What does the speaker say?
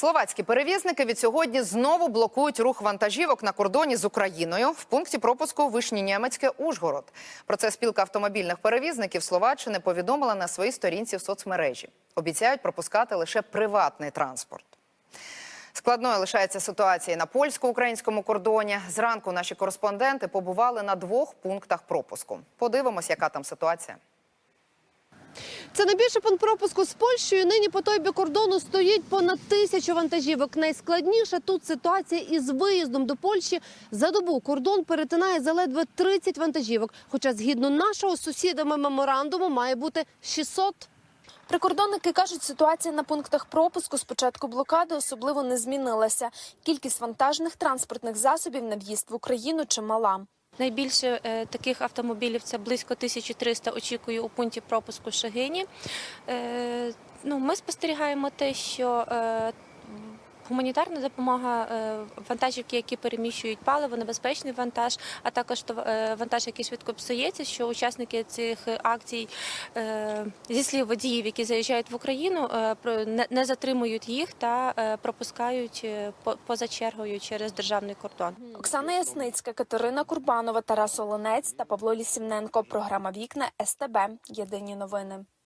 Словацькі перевізники від сьогодні знову блокують рух вантажівок на кордоні з Україною в пункті пропуску Вишні Німецьке Ужгород. Про це спілка автомобільних перевізників Словаччини повідомила на своїй сторінці в соцмережі. Обіцяють пропускати лише приватний транспорт. Складною лишається ситуація на польсько-українському кордоні. Зранку наші кореспонденти побували на двох пунктах пропуску. Подивимось, яка там ситуація. Це найбільший пункт пропуску з Польщею. Нині по той бік кордону стоїть понад тисячу вантажівок. Найскладніша тут ситуація із виїздом до Польщі. За добу кордон перетинає заледве 30 вантажівок. Хоча, згідно нашого сусідами меморандуму, має бути 600. Прикордонники кажуть, ситуація на пунктах пропуску з початку блокади особливо не змінилася. Кількість вантажних транспортних засобів на в'їзд в Україну чимала. Найбільше е, таких автомобілів це близько 1300 очікую у пункті пропуску Шагині. Е, ну, ми спостерігаємо те, що е, гуманітарна допомога, е, вантажівки, які переміщують паливо, небезпечний вантаж, а також е, вантаж, який швидко псується, що учасники цих акцій е, зі слів водіїв, які заїжджають в Україну, не- затримують їх та пропускають по- поза чергою через державний кордон. Оксана Ясницька, Катерина Курбанова, Тарас Олонець та Павло Лісівненко. Програма Вікна СТБ. Єдині новини.